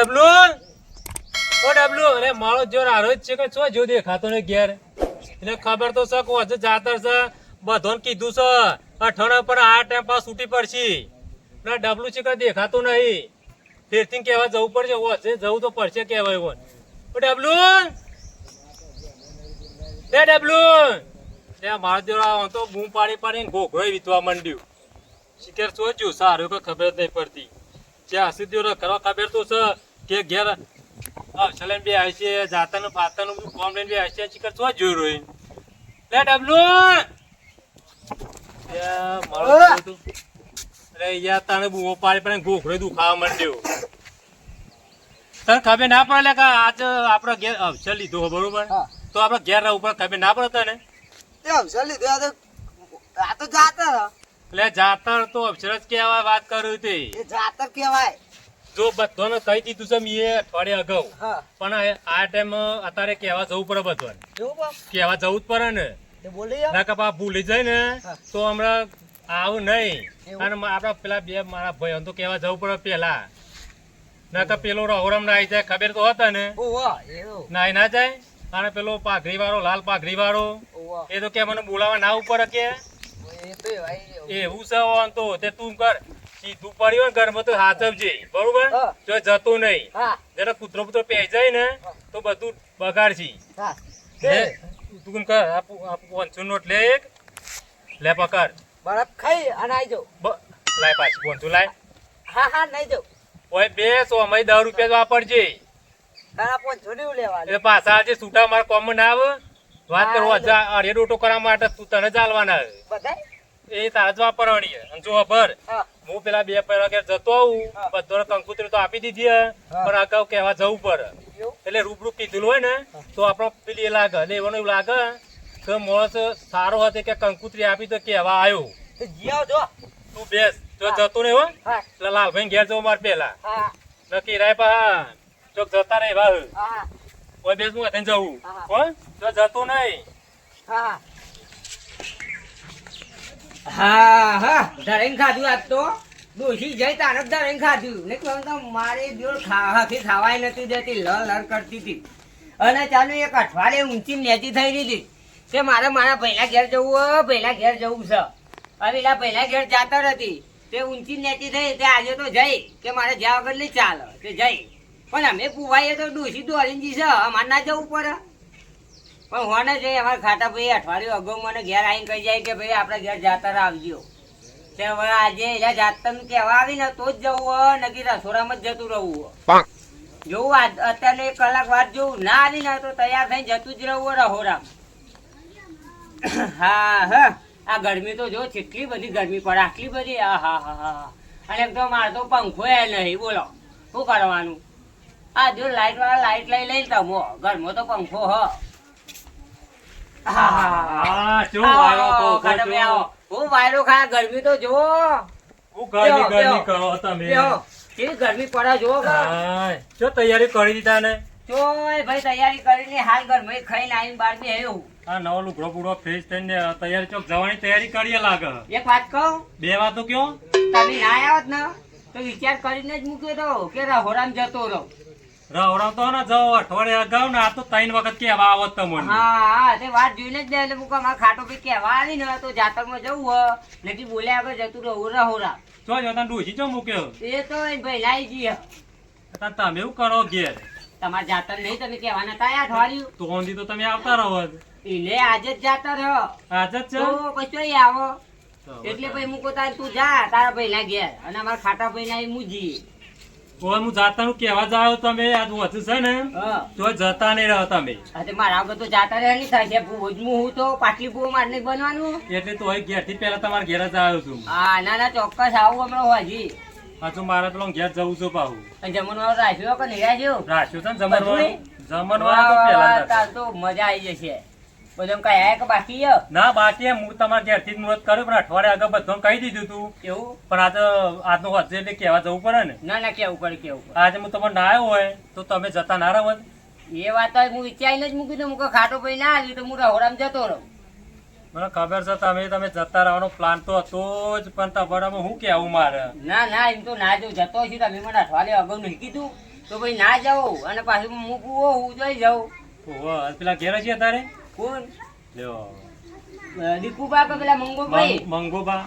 ડબલું ઓ ડબલુ અરે મારો જોર જ છે કે શું જો દેખાતો ને ઘેર? એટલે ખબર તો છે કે હજુ જાતર છે, બધોન કીધું છે, અઠવાડિયા પર આ ટાઈમ પાસ છૂટી પડશે. ના, ડબલું છે કે દેખાતું નહીં. ફેરથી કહેવા જવું પડશે હજે જવું તો પડશે કહેવાય ઓ ડબલું એ ડબલું એ મારા આમ તો બૂમ પાડી પાડીને ઘોઘરો વીતવા માંડ્યું. શિખર સોચ્યું સારું કે ખબર જ નહીં પડતી. જ્યાં દ્યો કરવા ખબર તો છે કે ઘેર અવસલેન બી હશે જાતાનું પાતાનું કોમ લઈને બી હશે છે શિખર જોઈ જોયું લે ડબલું! તું. અરે યાર તને બૂમો પાડી પાડીને ઘોઘરો દુખાવા માંડ્યો. તને ખબર ના પડે કે આજ આપણે ઘેર અવસર લીધો બરોબર? તો આપણે ઘેર રહું પણ ખબર ના પડે તને? તે અવસર લીધો આ તો જાતર એટલે જાતર તો અક્ષર જ કહેવાય વાત કરું તે. એ જાતર કહેવાય. જો બધાને કહી દીધું છે મેં અઠવાડિયા અગાઉ. પણ આ ટાઈમ અત્યારે કહેવા જવું પડે બધાને. કહેવા જવું જ પડે ને. ના ભૂલી જાય ને તો હમણાં આવું નહીં. અને આપડા પેલા બે મારા ભાઈ તો કહેવા જવું પડે પેલા. ના કે પેલો રહોરમ ના આવી જાય ખબર તો હતા ને. નાઈ ના જાય. અને પેલો પાઘરી વાળો લાલ પાઘરી વાળો એ તો કે મને બોલાવા ના ઉપર કે. એવું. છે તો. તે તું કર. સીધું પડ્યું ને ઘરમાં તો હાચવજે બરોબર. જો જતો નહીં. જરા કૂતરો પૂતરો પહે જાય ને તો બધું બગાડશી છે તું કર? આપું આપું નોટ લે એક. લે પકડ. બરફ ખાઈ અને આઈ જાઉં. લાય પાછી પાંચસો લાય. હા હા નહીં જાઉં. ઓય બે સો અમે દસ રૂપિયા વાપરજે. તારા પોન નહીં લેવા એટલે પાછા આજે છૂટા મારા કોમ ના આવે. વાત કરો અરે ડોટો કરવા માટે તું તને ચાલવાના બધાય? એ તારા જ વાપરવાની જો ખબર હા. હું પેલા બે ઘેર જતો આવું બધો કંકુતરી તો આપી દીધી પણ અગાઉ કહેવા જવું પડે. એટલે રૂબરૂ કીધું હોય ને તો આપણો પેલી એ લાગે એટલે એવાનું એવું લાગે કે માણસ સારો હતો કે કંકુતરી આપી તો કહેવા આવ્યો તે જો તું બેસ જો જતો નહીં હો. એટલે લાલભાઈ ઘેર જવું મારે પેલા. નક્કી રાય પા ચોક જતા રહે વાહ કોઈ બેસ હું જવું. હો. જો જતું નહીં. હા. હા હા ધરેન ખાધું આજ તો. ડોશી જઈ તારક ધરેન ખાધું. કહું મારે જોડ ખાવાથી ખાવાય નથી દેતી લ લર કરતી હતી. અને ચાલુ એક અઠવાડિયે ઊંચી નેચી થઈ હતી. કે મારે મારા પહેલા ઘેર જવું પહેલા ઘેર જવું છે. હવે પહેલા ઘેર જાતર હતી. તે ઊંચી નેચી થઈ તે આજે તો જઈ. કે મારે જ્યાં વગર ચાલે, તે જઈ. પણ અમે પુવાઈએ તો ડોસી દોરીને છે, અમારે ના જવું પડે. પણ હોને છે અમારા ખાતા ભાઈ અઠવાડિયું અગાઉ મને ઘેર આવીને કહી જાય કે ભાઈ આપણે ઘેર જાતર આવજો. તે હવે આજે એના જાતર કહેવા આવીને તો જ જવું હોય નકી રસોડામાં જ જતું રહેવું હોય જોવું અત્યારે એક કલાક વાર જોવું. ના આવી ને તો તૈયાર થઈને જતું જ રહેવું રહોરામ. હા હા. આ ગરમી તો જો કેટલી બધી ગરમી પડે આટલી બધી આ હા હા હા અને એમ તો મારે તો પંખો એ નહીં બોલો. શું કરવાનું? આ જો લાઈટ વાળા લાઈટ લઈ લઈ તમો ઘરમાં તો પંખો હ. હા જો આવો. હું વાયરો ખા ગરમી તો જો હું ગરમી ગરમી કરો તમે. કેવી ગરમી પડે જો જો તૈયારી કરી દીધા ને? ભાઈ તૈયારી કરીને હાલ ઘરમાં ખાઈને આવીને બહાર બેહ્યો આ નવો લુગડો ફ્રેશ થઈને તૈયારી ચોક જવાની તૈયારી કરીએ લાગે. એક વાત કહું? બે વાતો કયો? તમે ના આવત ને તો વિચાર કરીને જ મૂક્યો તો કે રહોરામ જતો રહો. રવડાવતો ને જાઓ અઠવાડિયે અગાઉ ને આ તો ત્રણ વખત કેવા આવત તમને હા હા તે વાત જોઈને જ એટલે મૂકો અમારા ખાટો ભાઈ કહેવા આવી ને તો જાતરમાં જવું હોય. નકી બોલ્યા આગળ જતું રહું રહોરા જો જો તને ડોસી ચો મૂક્યો? એ તો એ ભાઈ લાઈ જઈએ તાન તમે એવું કરો ઘેર. તમારે જાતર નહીં તમે કહેવાના તા અઠવાડિયું. તો તો તમે આવતા રહો એટલે આજે જ જાતર રહ્યો આજે જ તો કશો આવો. એટલે ભાઈ મૂકો તાર તું જા તારા ભાઈ ના ઘેર. અને અમારા ખાટા ભાઈ ના મુજી. ઓય હું જાતાનું કહેવા જાવ તમે? આજ વધુ છે ને. તો જતા નહીં રહો તમે. અરે મારા વગર તો જાતા રહે નહીં થાય છે. હું તો પાટલી ભૂ મારે બનવાનું. એટલે તો અહીં ઘેરથી પહેલા તમારા ઘેર જ આવ્યો છું. હા ના ના ચોક્કસ આવું હમણાં હજી. પાછું મારે પેલો ઘેર જવું છું અને જમણવાર રાખ્યો કે નહીં રાખ્યો? રાખ્યું છે ને જમણવાર? જમણવાર તો પહેલા તો મજા આવી જશે. બધું કઈ આયા કે બાકી? ના બાકી હું તમારા ઘેરથી જ મુહૂર્ત કર્યું પણ અઠવાડિયા આગળ બધું કહી દીધું તું. એવું? પણ આજે આજનો વચ્ચે એટલે કહેવા જવું પડે ને. ના ના કેવું પડે કેવું પડે. આજે હું તમને ના આવ્યો હોય તો તમે જતા ના રહો એ વાત હું વિચારીને જ મૂકી દઉં. મૂકો ખાટો ભાઈ ના આવ્યું તો હું રહોડામાં જતો રહું. મને ખબર છે તમે તમે જતા રહેવાનો પ્લાન તો હતો જ પણ તમારામાં શું કહેવું મારે? ના ના એમ તો ના જવું. જતો છું તમે મને અઠવાડિયા અગાઉ નહીં કીધું. તો ભાઈ ના જાઉં. અને પાછું મૂકવું હું જોઈ જાઉં. પેલા ઘેર છીએ તારે? કોણ? લ્યો. દીકુબા કે પેલા મંગોભાઈ? મંગોબા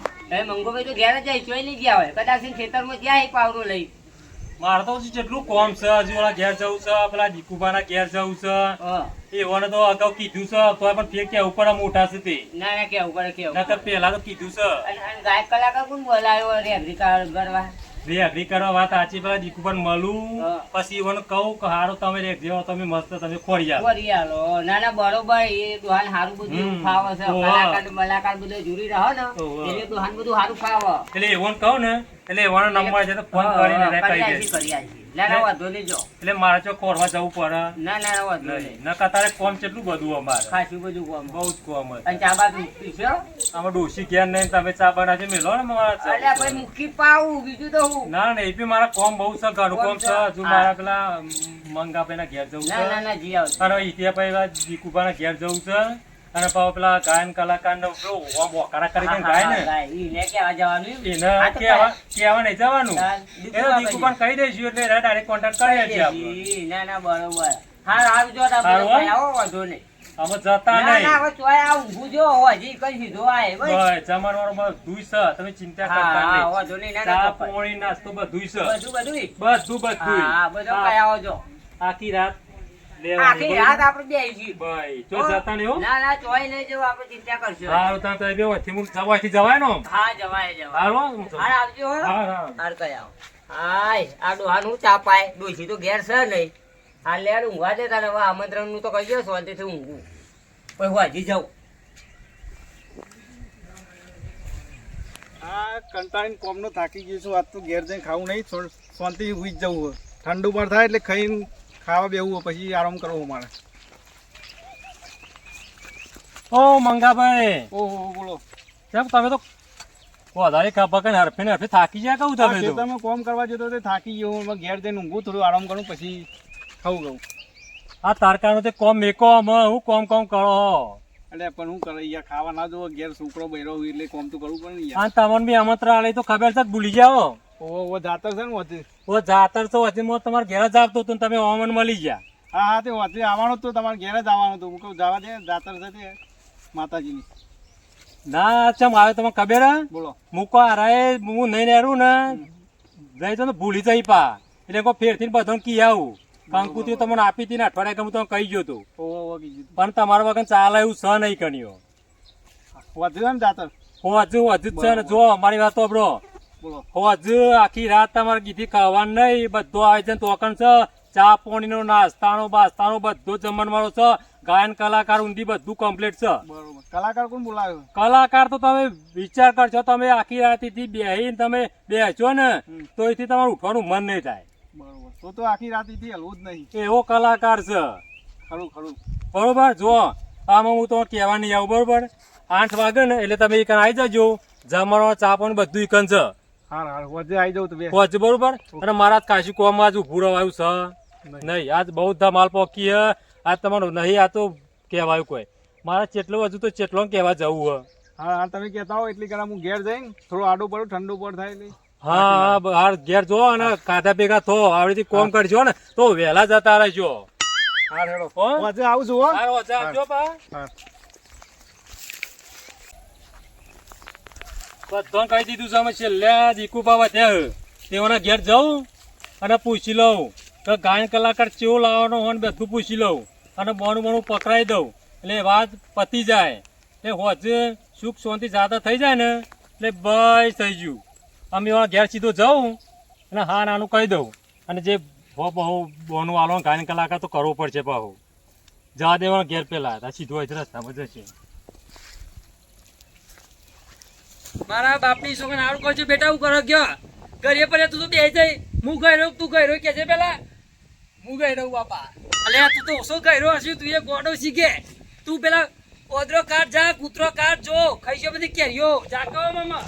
મંગોભાઈ તો ઘેર જ જાય ચોઈ નહીં ગયા હોય. કદાચ ખેતરમાં ગયા એક પાવરો લઈ. મારે તો જેટલું કોમ છે હજુ ઓલા ઘેર જવું છે પેલા દીકુબાના ઘેર જવું છે. હા. એવાને તો અગાઉ કીધું છે તો પણ ક્યાં ઉપર મોટા છે તે. ના ના કેવું પડે કેવું પેલા તો કીધું છે. અને ગાયક કલાકાર કોણ બોલાયો રેગરી કાર ગરવા બે અઘરી કરવા વાત સાચી દીકુ પણ મળું. પછી એવાને કહું કે હારું તમે રેખ જેવો તમે મસ્ત તમે ખોરી આવો ખોરી આવો ના ના બરોબર એ દુહાન હારું બધું. ફાવે છે. કલાકાર મલાકાર બધું જુરી રહો ને એટલે દુહાન બધું હારું ફાવે. એટલે એવોને કહું ને એટલે એવાનો નંબર છે તો ફોન કરીને કરી દે કરી આલજી. ના ના વાંધો નહીં એટલે મારે જો કોરવા જવું પડે. ના ના વાંધો નહીં. નકા તારે કોમ કેટલું બધું અમારે? ખાસું બધું કોમ. બહુ જ કોમ. અને ચા બાજુ પીશો આમાં ડોશી ઘેર નહીં તમે ચા બનાવજો મેલો ને મારા ચા. અલ્યા ભાઈ પાવું બીજું તો હું. ના ના એ બી મારા કોમ બહુ છે ઘણું કોમ છે. છે. હજુ મારા પેલા મંગા ના ઘેર જવું ના ના છે. ના જી આવ અને ઈતિયાભાઈ દીકુભા ના ઘેર જવું છે. અને પાછો પેલા ગાયન કલાકાર નો પેલો ઓમ વકારા કરીને ગાય ને. ગાય કેવા જવાનું એને હા કેવા કેવા નહીં જવાનું. એને દીકુભાને કહી દઈશું એટલે ડાયરેક્ટ કોન્ટેક્ટ કરી આપણે ના ના બરોબર. હા આવજો તમે આવો વાંધો નહીં. આમાં જતા ના ના હવે ચોય આ ઊંઘું જો હજી કઈ સીધો આય બસ. બસ, જમણવારો બધું છે. તમે ચિંતા હા કરતા હા વાંધો નહીં ના ના પોણી નાસ્તો બધું છે. બધું બધું બધું બધું હા બધો કઈ આવો જો આખી રાત આખી રાત આપણે બેસી ભાઈ જો જતા નહીં ના ના ચોય નહીં જવું આપણે ચિંતા કરશો હારું તાર તો બે વચ્ચે હું જવાયથી જવાય ને હા જવાય જવાય. હારું હો, હું હાર આવજો હા. હા હાર કઈ આવો. હાય આ ડોહાનું ચા પાય. ડોશી તો ઘેર છે નહીં. આ લે ઊંઘવા દે તારે. હવે આમંત્રણનું તો કહી દો શાંતિથી ઊંઘું. પછી હું હજી જાઉં. આ કંટાળીને કોમનો થાકી ગયું છું. આજ તો ઘેર જઈને ખાવું નહીં શાંતિથી જ જવું ઠંડુ પણ થાય એટલે ખાઈને ખાવા બેવું પછી આરામ કરવો મારે. ઓ મંગાભાઈ. ઓહો બોલો. સાહેબ તમે તો વધારે ખાવા કઈ હરફે ને હરફે થાકી જાય કહું તમે તો. ખેતરમાં કોમ કરવા જતો તે થાકી ગયો હું ઘેર જઈને ઊંઘું થોડું આરામ કરું પછી ખાવું ગયું આ તારકાનો તે કોમ મેકો અમે હું કોમ કોમ કરો? એટલે પણ હું કરે યાર ખાવા ના જોવો ઘેર છોકરો બૈરો એટલે કોમ તો કરવું પડે ને યાર તમને બી આમંત્રણ આલે તો ખબર છે ભૂલી જાઓ? ઓહો જાતર છે ને ઓ જાતર તો તમારે ઘેર જ આવતો હતો તમે ઓમન મળી ગયા. હા હા તે વચ્ચે આવવાનું હતું તમારે ઘેર જ આવવાનું હતું. હું કહું જવા દે જાતર છે તે માતાજીની. ના ચમ આવે તમે ખબર હે? બોલો. મૂકો હારાએ હું નહીં નેરું ને જઈ તો ને ભૂલી જઈ પા. એટલે કોઈ ફેરથી બધાને કી આવું. કંકુતી તમને આપી હતી ને અઠવાડિયા ગમે તમે કહી ગયો તું ઓહો ઓહો પણ તમારા વગર ચાલે એવું સહ નહીં કર્યો વધુ ને જાતર હજુ હજુ જ છે ને. જો અમારી વાત તો હો હજુ આખી રાત તમારે કીધી ખાવાનું નહીં. બધું આયોજન તોકણ છે. ચા પાણીનો નાસ્તાનો બાસ્તાનો બધો જમણવાળો છે. ગાયન કલાકાર ઊંધી બધું કમ્પ્લીટ છે. બરોબર. કલાકાર કોણ બોલાવ્યો કલાકાર તો તમે વિચાર કરશો તમે આખી રાતથી બેહીને તમે બેસો ને તો એથી તમારું ઉઠવાનું મન નહીં થાય. બરોબર. તો તો આખી રાતથી હલવું જ નહીં. એવો કલાકાર છે. ખરું ખરું. બરોબર? જો આમાં હું તો કહેવા નહીં આવું બરોબર? આઠ વાગે ને એટલે તમે એક આવી જજો. જમણો ચા પણ બધું એકન છે. હાર હાર. આવી બરોબર? અને મારા કાશી કોમ આજ ઉભું છે. નહીં. આજ બહુ ધમાલ પોકી હે. આજ તમારું નહીં આ તો કહેવાયું કોઈ. મારા ચેટલો હજુ તો ચેટલો કહેવા જવું હે. હા હા તમે કહેતા હો એટલી કરા હું ઘેર જઈને થોડું આડું પડું ઠંડુ પડ થાય હા હા હાર ઘેર જો અને કાધા ભેગા થો. આવડીથી કોમ કરજો ને તો વહેલા જતા રહેજો. હાર હેડો. હો? આવજો હાર ઓછા આપજો પા હા. બધાને કહી દીધું છે અમે છેલ્લે દીકુ બાબા ત્યાં તેઓના ઘેર જાઉં અને પૂછી લઉં તો ગાયન કલાકાર ચેવો લાવવાનો હોય ને બધું પૂછી લઉં અને બોનું બોનું પકડાઈ દઉં. એટલે વાત પતી જાય. એટલે હોજે સુખ શાંતિ જાતા થઈ જાય ને એટલે બસ થઈ ગયું. અમે એવા ઘેર સીધો જાઉં અને હા નાનું કહી દઉં. અને જે બહુ બહુ બોનું આલો ગાયન કલાકાર તો કરવો પડશે બહુ જવા દેવાનો ઘેર પહેલાં સીધો તો રસ્તામાં જશે. મારા બાપની છોકરાને હારું કરજો બેટા હું કરો, ગયો. ઘરે પર તું તો બે જઈ. હું ગઈ તું ગઈ કે છે પેલા? હું ગઈ બાપા. અલે તું તો ઓછો ગઈ રહ્યો તું એ ગોડો શીખે? તું પેલા ઓદરો કાઢ, જા, કૂતરો કાઢ, જો. ખાઈશો બધી કેરીઓ. જા, કહો, મામા.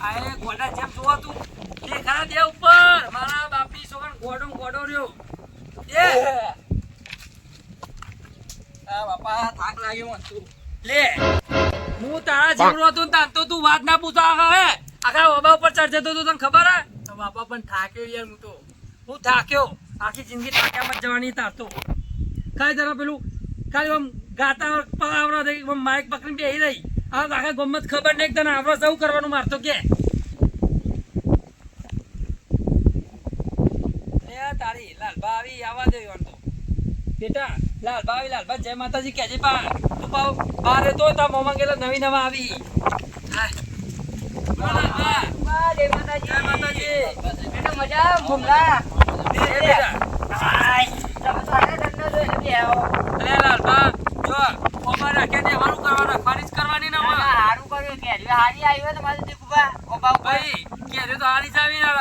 આએ ગોડા જેમ જોવા તું. દેખા દે ઉપર. મારા બાપની છોકરાને ગોડો ગોડો રહ્યો. એ. ખબર હે? માઇક પકડીને બેહી રહી. આખા ગમત ખબર નહીં, તને આવડો સૌ કરવાનું મારતો કે. તારી લાલબા આવી આવા દે ઈવન બેટા લાલબા આવી લાલબા જય માતાજી કહેજે પા તું પાવ રહેતો હોય તો મોમાં ગયેલા નવી નવા આવી. તો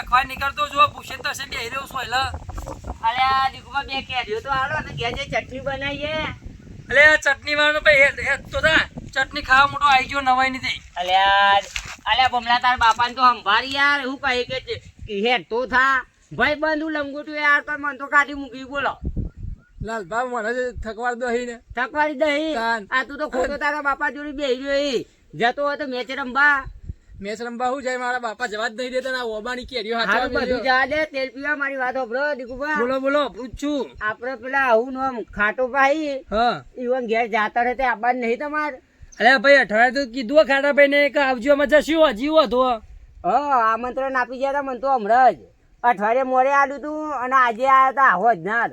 તો નીકળતો જો પૂછે તો બે રહ્યો છો એટલે અલે આ બે કેરીઓ તો ઘેર જે ચટણી બનાવીએ. અલે ચટણી વાળો ભાઈ હે હે તો તા ચટણી ખાવા મોટો આવી ગયો નવાઈ નથી. થઈ અલ્યા અલ્યા બમલા તાર બાપાને તો સંભાળી યાર હું કહે કે હે તો થા. ભાઈ બંધુ લંગોટું યાર તો મન તો કાઢી મૂકી બોલો. લાલબા મને થકવાર દહી ને. થકવાડી દહી. આ તું તો ખોટો તારા બાપા જોડે બેહી રહ્યો જતો હોય તો મેચ રમવા. મેચ રમવા હું જાય મારા બાપા જવા જ નહીં દેતા ને ઓબાની કેરીઓ હાથમાં બધું. જા દે તેલ પીવા મારી વાત હોભળો દીકુભા બોલો બોલો. પૂછું. આપડે પેલા આવું નામ ખાટો ભાઈ હા. ઈવન ઘેર જાતા રહે તે આબાદ નહીં તમાર. અરે ભાઈ અઠવાડિયે તો કીધું ખાટા ભાઈ ને કે આવજો અમે જશું હજી હતો હ આમંત્રણ આપી ગયા તા મને તો હમણાં જ. અઠવાડિયે મોડે આવ્યું તું અને આજે આવ્યા તા આવો જ ના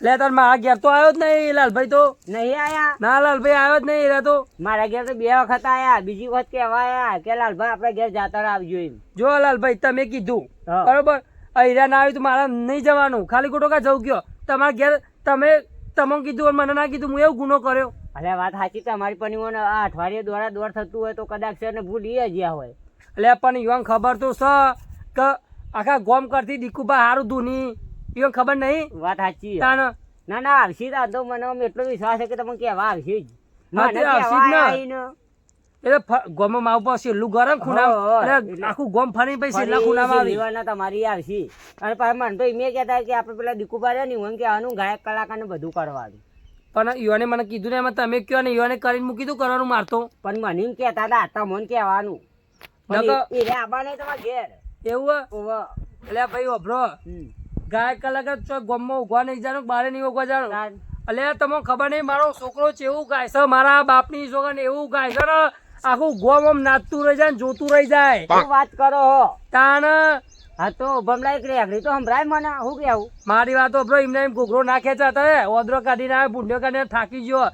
લે તાર મારા ઘેર તો આવ્યો જ નહીં લાલભાઈ તો. નહીં આયા. ના લાલભાઈ આવ્યો જ નહીં રહેતો મારા ઘેર તો બે વખત આયા. બીજી વખત કેવા આયા કે લાલભાઈ આપણે ઘેર જાતા આવજો એમ. જો લાલભાઈ તમે કીધું. બરોબર? અહીંયા ના આવ્યું તો મારે નહીં જવાનું. ખાલી ખોટો કા જવું ગયો તમારા ઘેર તમે તમે કીધું અને મને ના કીધું હું એવું ગુનો કર્યો. અરે વાત સાચી તમારી પણ આ અઠવાડિયે દોડા દોડ થતું હોય તો કદાચ છે ને ભૂલી ગયા હોય. એટલે પણ યુવાન ખબર તો છે કે આખા ગોમ કરતી દીકુબા સારું ધૂની ઈવન ખબર નહીં વાત સાચી તાણ ના ના આવશી તા તો મને એટલો વિશ્વાસ છે કે તમે કેવા આવશી જ. મને ને. આયા ઈ ને. એટલે ફ- ગોમમાં માવ છેલ્લું ગરમ ખૂણા હો, હો. એટલે એટલે- આખું ગોમ ફરી પછી છેલ્લા ખૂણામાં આવી. જીવવાના તમારી આવશી. અને પાછા મને તો એમ કહેતા કે આપણે પેલા દીકુબા રહ્યા ને ઈવન કહેવાનું ગાયક કલાકાર ને બધું કરવાનું પણ ઈવને મને કીધું ને એમાં તમે કયો ને ઈવને કરીને મૂકી દઉં કરવાનું મારતો પણ મને એમ કહેતા હતા તમને કહેવાનું. એ- એ આબા નહીં તમારા ઘેર. એવું એટલે ભાઈ ઓભરો. હમ. કલાક જ ચોક ગોમમાં ઊભા નહીં જાણું બારે નહીં ઉગવા જાણું? એટલે તમને ખબર નહીં મારો છોકરો છે એવું ગાય છે મારા બાપની છોકરાને એવું ગાય છે ને આખું ગોમ આમ નાચતું રહી જાય ને જોતું રહી જાય. વાત કરો તાણ? હા તો ભમલા એક આગળ તો સંભળાય મને હું કેવું મારી વાતો બ્રો એમને એમ ઘોઘરો નાખે છે હતા ઓદરો કાઢીને આવે ભૂંડ્યો કાઢીને થાકી ગયો.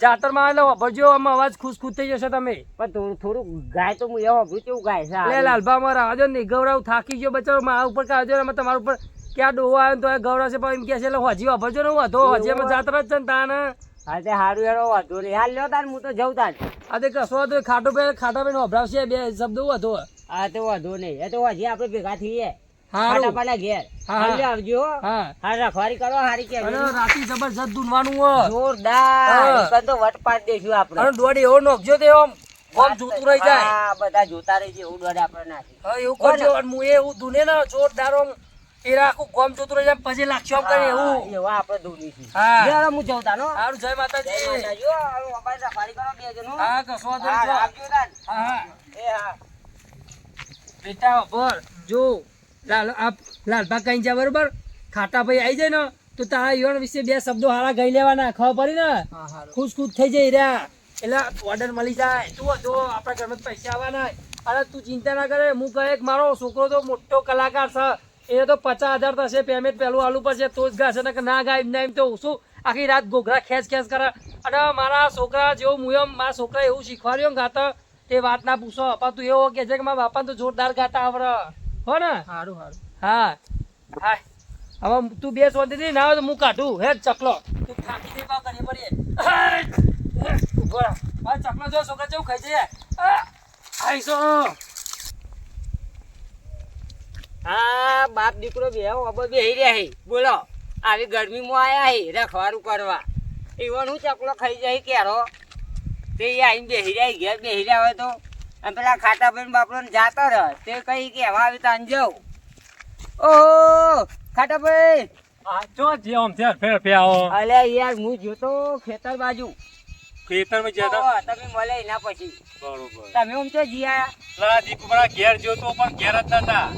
જાતરમાં એટલે વાપરજો આમ અવાજ ખુશ ખુશ થઈ જશે તમે. પણ થોડું થોડું ગાય તો હું એવો વાપરું કેવું ગાય છે એટલે? લાલભા માં રાજો ને ગૌરવ થાકી ગયો બચારો મારા ઉપર કાઢજો તમારા ઉપર ક્યાં ડોવા આવ્યો તો એ ગૌરવ છે પણ એમ કે છે એટલે હજી વાપરજો ને હું હતો હજી અમે જાતરા જ છે ને તાને હા તે સારું એનો વાંધો નહીં. હાલ લ્યો તાર હું તો જઉં તાર. આ તે કશો તો ખાટો પે ખાટા પે વભરાવશે બે શબ્દો હતો હા તો વાંધો નહીં. એ તો હજી આપણે ભેગા થઈએ. હારું. પાલા ઘેર. હાલ આવજો. હા. હા રખવારી કરો હારી કે અને રાતી જબરજસ્ત ધૂનવાનું જોરદાર. તો વટ પાડી દઈશું આપણે. અને દોડી એવો નોખજો તે ઓમ ગોમ જોતું રહી જાય. હા, બધા જોતા રહી એવું દોડે આપણે નાખી હા એવું કરજો અને હું એવું ધૂને ને જોરદાર આમ એ આખું ગોમ જોતું રહી પછી લાગશો આમ કરે એવું. એવા આપણે દોડીશું હા. યાર હું જવતા નો હારું જય માતાજી. હવે મોબાઈલ રખવારી કરો બે જણો. હા કસો દો હા, જો. હા એ હા. બેટા બોલ જો લાલ આપ લાલબા કઈ જાય બરોબર? ખાટા ભાઈ આવી જાય ને તો તારા યુવાન વિશે બે શબ્દો હારા ગઈ લેવાના ખબર પડી ને? ખુશ ખુશ થઈ જાય રહ્યા એટલે ઓર્ડર મળી જાય. તું જો આપણા ઘરમાં પૈસા આવવાના. અરે તું ચિંતા ના કરે. હું કહે મારો છોકરો તો મોટો કલાકાર છે. એને તો પચાસ હજાર થશે પેમેન્ટ પહેલું આલુ પડશે તો જ ગાશે ને કે ના ગાય ના એમ તો શું આખી રાત ઘોઘરા ખેંચ ખેંચ કરે. અને મારા છોકરા જેવું હું એમ મારા છોકરા એવું શીખવાડ્યો ને ગાતા તે વાત ના પૂછો. પણ તું એવો કે છે કે મારા બાપાને તો જોરદાર ગાતા આવડે. હો ને? સારું સારું હા. હા. હવે તું બે શાંતિથી ના આવે તો હું કાઢું. હે ચકલો. તું થાકી દે બા કરીએ પડીએ ઊભો ચકલો જો છોકરા જેવું ખાઈ જઈએ. આઈસો હા બાપ દીકરો બે અબો બેહી રહ્યા બોલો આવી ગરમીમાં આયા હે રખવારું કરવા. એવો હું ચકલો ખાઈ જાય કેરો તે આવીને બેહી રહ્યા ઘેર બેહી રહ્યા હોય તો? અને પેલા ખાટા ભાઈ બાપરો જાતો રહ. તે કઈ કે હવા આવી તાન જાઉં. ઓહો ખાટા ભાઈ આ જો જે આમ છે ફેર ફેર આવો. અલ્યા યાર હું જોતો ખેતર બાજુ. ખેતરમાં જ્યાં હતા? તમે મળે એના પછી. બરોબર. તમે આમ તો જીયા? લા દીપુરા ઘેર જોતો પણ ઘેર જ નતા.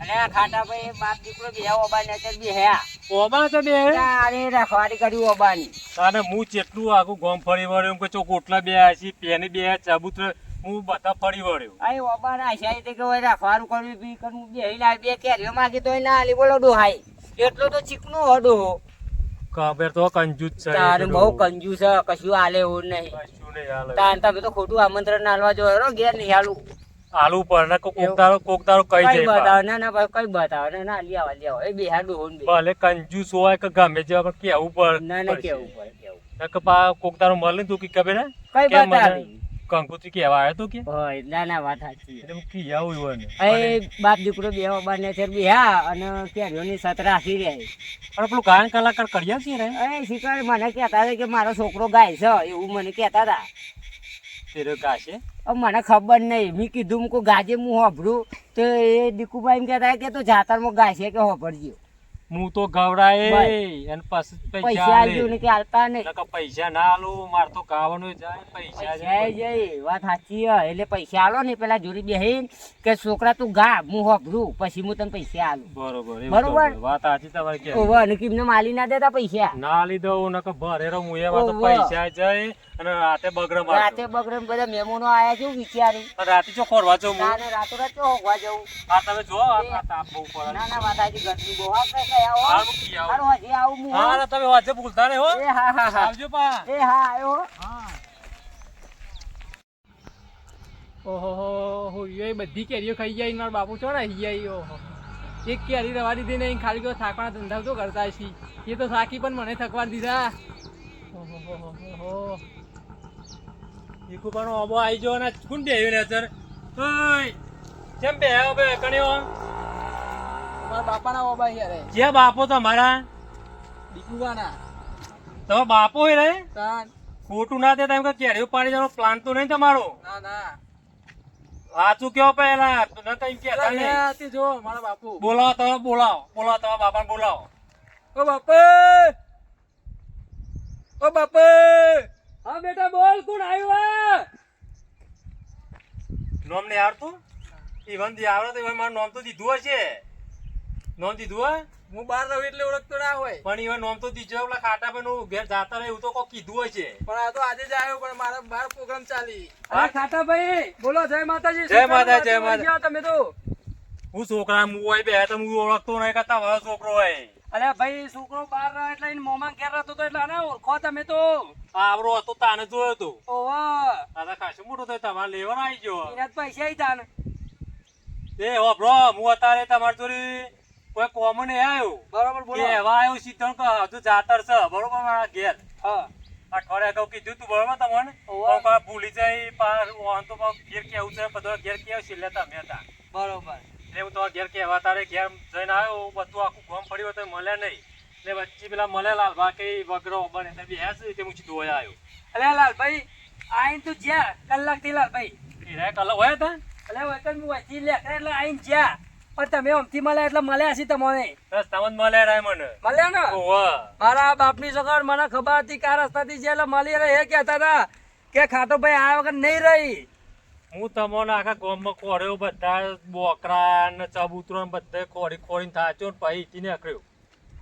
આ ખાટા ભાઈ બાપ દીકરો બે ઓબા બે હે. ઓબા તો બે તારે રખવાડી કરી ઓબાની. અને હું ચેટલું આગું ગોમ ફરી વળ્યો? એમ કે ચો ગોટલા બે આસી પેની બે ચબૂતર હું બધા ફરી વળ્યો. અહીં ઓબા ના આશા તે કે હવે રખવાનું કર્યું બી કરવું બે હિલા બે કેરીઓ માગી તો ના આલી બોલો ડોહાઈ. એટલો તો ચીકનો હડો ખબર તો કંજૂસ છે તારે બહુ કંજૂસ છે કશું આલે એવું નહીં. કશું નહીં હાલે. તાન તમે તો ખોટું આમંત્રણ આલવા જોયો ઘેર નહીં આલું. આલુ પર ને કોક તારો કોક તારો કઈ જાય બતાવ? ના ના ભાઈ કઈ બતાવ? ના ના લી આવા લી આવા એ બે હાડું હોન બે. ભલે કંજૂસ હોય કે ગમે તે પણ કેવું પર ના ના કેવું પર કેવું ને કે પા કોક તારો મળ તું કે કબે ને કઈ બતાવી? કંકુત્રી કહેવા આવ્યો તું કે? હોય ના ના વાત સાચી એટલે હું કી આવું હોય ને? એ બાપ દીકરો બે ઓબા ને છે બેહા અને કેરીઓની સત રાખી રહે અને પેલું ગાયન કલાકાર કર્યા છે રે? એ શિકાર મને કહેતા હતા કે મારો છોકરો ગાય છે એવું મને કહેતા હતા. મને ખબર નહીં. મેં કીધું મુકો ગાજે હું હોભરું. તો એ દીકુભાઈ એમ કહેતા કે તો જાતરમાં ગાશે કે હોભરજો. હું તો ગવડાય. અને પછી પૈસા પૈસા ને કે આલતા નહીં. નકર પૈસા ના આલો માર તો ગાવાનું જાય પૈસા જય જાય. વાત સાચી હે. એટલે પૈસા આલો ને પેલા જોડી બેહીન કે છોકરા તું ગા હું હોભરું. પછી હું તને પૈસા આલું. બરોબર બરોબર. વાત સાચી તમારી કે. ઓવા અને કિમને માલી ના દેતા પૈસા? ના લીધો નકર ભરેરો હું એમાં તો પૈસા જાય. અને રાતે બગડમ રાતે બગડમ બધા મહેમાનો આયા છે વિચારી. રાતે ચો ખોરવા જવું? ના તાને રાતો રાત ચો જવું. આ તમે જો આ આ તાપ બહુ પડે ના ના વાત સાચી ગરમી બહુ કઈ કઈ આવો. હારું હજી આવું હું હા. ના, તમે વાજે ભૂલતા રહો એ હા હા હા. આવજો પા. એ હા આયો હો. ઓહો હો એ બધી કેરીઓ ખાઈ જાય મારા બાપુ છો ને હિયાઈ ઓહો. એક કેરી રવા દીધી નહીં ખાલી કોઈ થાકવાના ધંધા તો કરતા છે એ તો થાકી પણ મને થકવા દીધા. ઓહો હો હો. ઈકુ પણ ઓબો આઈ જો ને કોણ બેહ્યું ને અત્યારે. ઓય કેમ બેહ્યો બે કણ્યો? મારા બાપાના ઓબા યાર જે બાપો તમારા? દીકુવાના તમે બાપો રે? તાન. ખોટું ના થાય કે કેરીઓ પાડી જવાનો પ્લાન તો નહીં તમારો. ના ના. સાચું કયો પહેલા ન કઈ કહેતા અરે, નહીં. તે જો મારા બાપુ. બોલાવો તમે બોલાવો. બોલાવો તમારા બાપાને બોલાવો. ઓ બાપે! ઓ બાપા! હા બેટા બોલ કોણ આવ્યું નોમ નહીં આવડતું? ઈવન વંદી આવડે તો મારું નોમ તો દીધું હશે. નોમ દીધું હોય હું બહાર રહું એટલે ઓળખતો ના હોય. પણ ઈવન નોમ તો દીધું પેલા ખાટા પર ઘેર જાતા રહે તો કોઈ કીધું હશે. પણ આ તો આજે જ આવ્યો પણ મારા બાર પ્રોગ્રામ ચાલી. હા? ખાટા ભાઈ બોલો જય માતાજી જય માતા, જય માતા. તમે તો. હું છોકરા હું હોય બે તો હું ઓળખતો નહીં કરતા છોકરો હોય. અરે ભાઈ છોકરો બહાર રહ્યો એટલે એને મોમાં ઘેર રહેતો હતો એટલે આને ઓળખો તમે તો. આવરો હતો તાને જોયો તો. ઓહો. આ ખાસું મોટો થયો તમારે લેવા આવી ગયો. એના પૈસા આવી તાને. એ હો બ્રો હું અત્યારે તમારી જોડી કોઈ કોમન એ આવ્યો. બરોબર બોલો. એવા આવ્યો સીધો કે હજુ જાતર છે બરોબર મારા ઘેર. હા. અઠવાડિયા અગાઉ કીધું તું બરોબર તમને. ભૂલી જાય પાર ઓન તો ઘેર કેવું છે બધો ઘેર કેવું છે લેતા મેં હતા. બરોબર. એટલે હું તમારા ઘેર કહેવા તારે ઘેર જઈને આવ્યો બધું આખું ગોમ ફર્યું તો મળે નહીં. એટલે વચ્ચે પેલા મળે લાલભા કે વગરો બને એટલે બે હેસ તે હું સીધો હોય આવ્યો. અલે લાલભાઈ આઈન તું જ્યાં કલાકથી લાલભાઈ એ રે કલાક હોય તા? અલે વખત હું વચ્ચે લે એટલે આઈન જ્યાં. પણ તમે અમથી મળ્યા એટલે મળ્યા છે તમને. તમને મળે રાય મને. મળ્યા ને? મારા બાપની સગર મને ખબર હતી કા રસ્તાથી જે એટલે મળી રહે એ કહેતા હતા કે ખાટો ભાઈ આ વખત નહીં રહી. હું તમને આખા ગામમાં ખોર્યો બધા બોકરા ને ચબૂતરો ને બધે ખોરી ખોરીને થાચ્યો ને પછી ઈથી નીકળ્યો.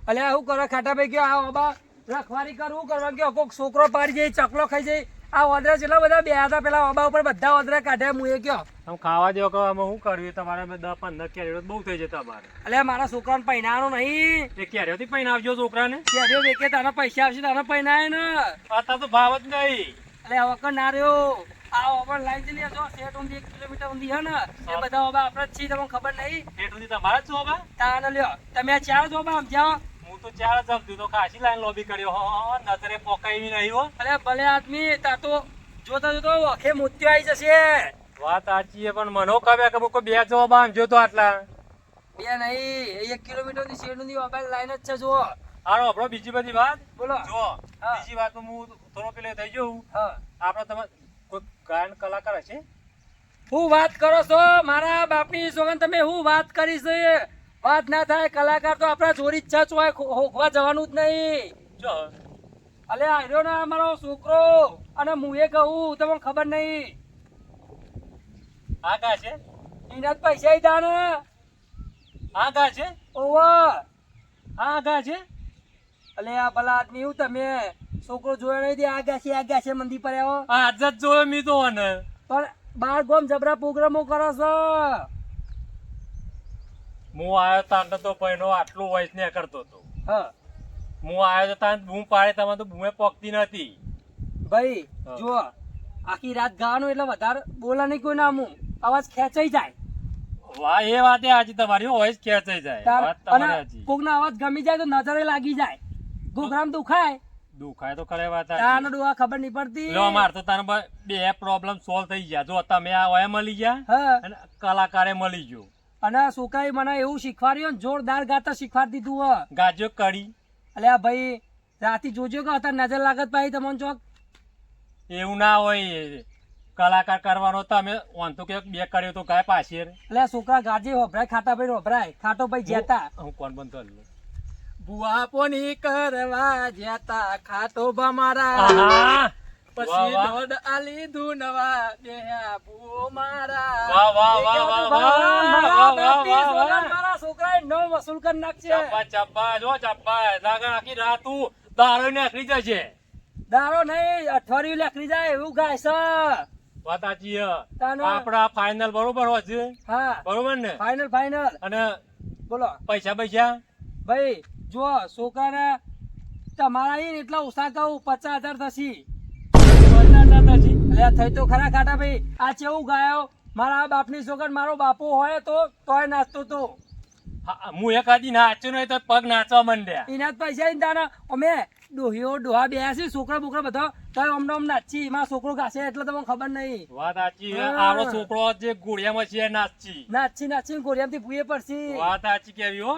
અલે આવું કરો ખાટા ભાઈ ગયો આ બાબા રખવારી કરવું કરવા ગયો કોક છોકરો પાડી જાય ચકલો ખાઈ જાય આ ઓદરા જેટલા બધા બે હતા પેલા ઓબા ઉપર બધા ઓદરા કાઢ્યા હું એ ગયો. આમ ખાવા દેવો કે આમાં શું કરવું તમારે મેં દસ પંદર કેરીઓ બહુ થઈ જતા તમારે અલ્યા મારા છોકરાને પૈનાનો નહીં. એ કેરીઓથી પૈન આવજો છોકરાને. કેરીઓ વેકે તારા પૈસા આવશે તારા પહેરાય ને આ તો ભાવ જ નહીં. અલે આ વખત ના રહ્યો? આ ઓવર લાઈનથી લેજો. સેટ એક કિલોમીટર ઊંધી હે ને? એ બધા ઓબા આપણે છે તમને ખબર નહીં? સુધી તમારા જ છો બા લ્યો. તમે ચાર જો ઓબા આમ હું તો ચાર જ સમજુ તો ખાસી લાઈન લોબી કર્યો હો હો, હો, પોકાઈ નહીં હો. ભલે આદમી તા તો જોતા જોતો ઓખે મોતિયો આવી જશે. વાત સાચી પણ મનો ખબર કે કોઈ બે જવાબ આમ જોતો આટલા? બે નહીં એક કિલોમીટરની શેડની મોબાઈલ લાઈન જ છે જો હારો આપણો બીજી બધી વાત. બોલો. જો બીજી વાત હું થોડો પેલો થઈ ગયો હા. આપણે તમે ગાયન કલાકાર હશે? હું વાત કરો છો? મારા બાપની સોગન તમે હું વાત કરી છે? વાત ના થાય કલાકાર તો આપણા જોડી ઈચ્છા છો હોખવા જવાનું જ નહીં. જો અલે આવ્યો ને અમારો છોકરો અને હું એ કહું તમને ખબર નહીં. આ કા છે? એના પૈસા ઈ દાને આ કા છે? ઓવા. આ કા છે? અલે આ ભલા આદમી એવું તમે. છોકરો જોયો નહીં તે આગા છે આગા છે મંદિર પર આવો. આજ જ જોયો મી તો ને પણ બાર ગોમ જબરા પ્રોગ્રામો કરો છો. હું આવ્યો તાન તો પૈનો આટલું વોઇસ ને કરતો તો. હા. હું આવ્યો તો તાન બૂમ પાડે તમે તો બૂમે પોકતી નથી. ભાઈ જો આખી રાત ગાવાનું એટલે વધારે બોલા નહીં કોઈ નામું. અવાજ ખેંચાઈ જાય. વાહ એ વાતે આજે તમારી વોઇસ ખેંચાઈ જાય. અને હાચી. અવાજ ગમી જાય તો નજરે લાગી જાય. ઘોઘરામ દુખાય? દુખાય તો ખરે વાત તાનો. ડોહા ખબર નહીં પડતી. લો માર તો તારે બે પ્રોબ્લેમ સોલ્વ થઈ ગયા. જો તમે આ ઓય મળી ગયા હા. અને કલાકારે મળી ગયો. અને છોકરાએ મને એવું શીખવાડ્યું ને જોરદાર ગાતા શીખવાડી દીધું હ. ગાજો કરી એટલે આ ભાઈ રાતી જોજો કે અત્યારે નજર લાગત ભાઈ તમને ચોક. એવું ના હોય. કલાકાર કરવાનો તમે ઓન તો કે બે કર્યો તો ગાય પાછી એટલે છોકરા ગાજે હોભરાય ખાટા ભાઈ હોભરાય. ખાટો ભાઈ જેતા હું કોણ બંધ કરી? બુઆ પોની કરવા જતા ખાતો ભમારા. પછી દોડ આલી ધુનવા દેહા બુઓ મારા. વાહ વાહ વાહ વાહ વાહ વાહ વાહ મારા છોકરાએ નો વસૂલ કરી નાખ્યો ચાપા ચાપા જો ચાપા લાગા આખી રાતું દારો ને અકરી જશે. દારો નહીં અઠવાડિયું લેકરી જાય એવું ગાય છે. વાત આપડા ફાઈનલ બરોબર હોય છે. હા. બરોબર ને? ફાઈનલ ફાઈનલ અને બોલો. પૈસા પૈસા ભાઈ જો છોકરાને તમારા એ એટલા ઓછા કહું પચાસ હજાર થશે. થઈ તો ખરા ખાટા ભાઈ. આ કેવું ગાયો? મારા બાપની છોકર મારો બાપુ હોય તો તોય નાચતો તો. હું એક આદી નાચ્યો નહીં તો પગ નાચવા માંડ્યા. એના જ પૈસા દાના અમે ડોહીઓ ડોહા બે છે છોકરા બોકરા બધા. તો અમને આમ નાચી. એમાં છોકરો ગાશે એટલે તમને ખબર નહીં. વાત સાચી. છે. છોકરો જે ગોળિયામાં છે નાચી. નાચી નાચી ગોળિયામથી ભૂએ પડશે. વાત સાચી કેવી હો.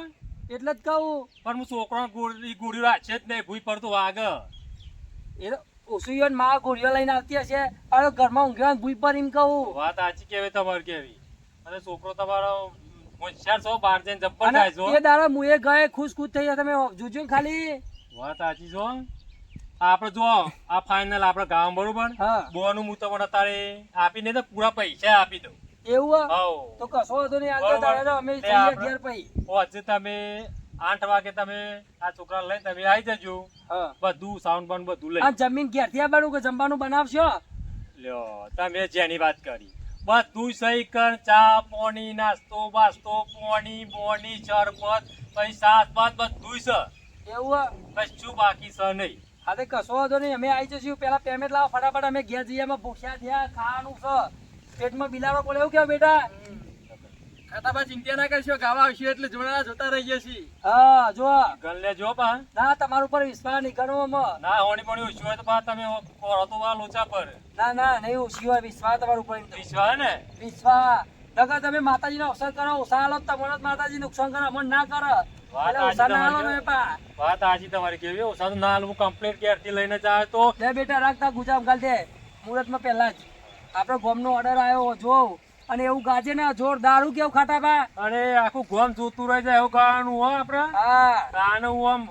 એટલે જ કહું. પણ હું છોકરો ગોળી ગોળી રાખશે જ નહીં ભૂઈ પડતું વાગ એ તો ઓછું યો ને માં ગોળીઓ લઈને આવતી હશે. અરે ઘરમાં ઊંઘ્યો ભૂઈ પર એમ કહું વાત સાચી કેવી તમારે કેવી? અને છોકરો તમારો હોશિયાર છો બહાર જઈને જબ્બર થાય છો? એ દાડા મુએ ગયે ખુશ ખુશ થઈ ગયા. તમે જોજો ખાલી. વાત સાચી છો? આપણે જો આ ફાઇનલ આપણે ગામ બરોબર? હા. બોનું હું તમને અત્યારે આપીને તો પૂરા પૈસા આપી દઉં. એવું તો કશો વાંધો નહીં આગળ બરોબર. અમે જઈએ ઘેર પછી. આજે તમે આઠ વાગે તમે આ છોકરા લઈને તમે આવી જજો. બધું સાઉન્ડ બાઉન્ડ બધું લઈ આ જમીન ઘેરથી આવવાનું કે જમવાનું બનાવશો? લ્યો તમે જેની વાત કરી. બધું સહી કર ચા પોણી નાસ્તો બાસ્તો પોણી બોણી શરબત પછી સાસ ભાત બધું છે. એવું? કશું બાકી છે નહીં. હા તો કશો વાંધો નહીં અમે આવી જઈશું પેલા પેમેન્ટ લાવો ફટાફટ અમે ઘેર જઈએ અમે ભૂખ્યા થયા ખાવાનું છે. પેટમાં બિલાડો પડે એવું કેવું બેટા. ખાતાબા ચિંતા ના કરશો ગાવા આવશે એટલે જોડા જોતા રહીએ છીએ. હા જો ગલ્લે જો પા. ના તમારા ઉપર વિશ્વાસ નહીં કરવો ના હોણી પણ ઓછું હોય તો પા તમે કરો તો આ લોચા પર. ના ના નહીં ઓછી હોય વિશ્વાસ તમારા ઉપર વિશ્વાસ ને? વિશ્વાસ. નકર તમે માતાજીનો અવસર કરો ઉસાલો હાલો તો તમને જ માતાજી નુકસાન કરો અમને ના કરે. વાત ના હાલો તમારી ને આજી તમારી કેવી ઓછા ના ના હું કમ્પ્લીટ ક્યારથી લઈને જાય તો. બે બેટા રાખતા ગુજામ ગાલ દે. મુહૂર્તમાં પહેલા જ. આપણો ગોમનો ઓર્ડર આવ્યો જો. અને એવું ગાજે ને જોરદાર હું કેવું ખાતા બા? અરે આખું ગોમ જોતું રહી જાય એવું ગાવાનું હો આપણે હા. હું આમ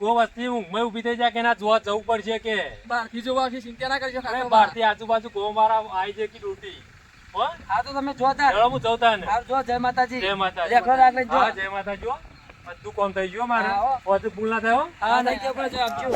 કો વસ્તી ઊંઘમાં ઊભી થઈ જાય કે ના જોવા જવું પડશે કે? બારથી જોવા છે ચિંતા ના કરજો અરે બારથી આજુબાજુ ગો મારા આવી જાય કે રોટી હો? હા તો તમે જોતા ચલો હું જોતા ને. હા જો જય માતાજી. જય માતાજી. લેખો રાખ જો. હા જય માતાજી બધું કોમ થઈ ગયું મારે. હો. બધું ભૂલ ના થાય હો. હા નહીં કેવું પડે આપજો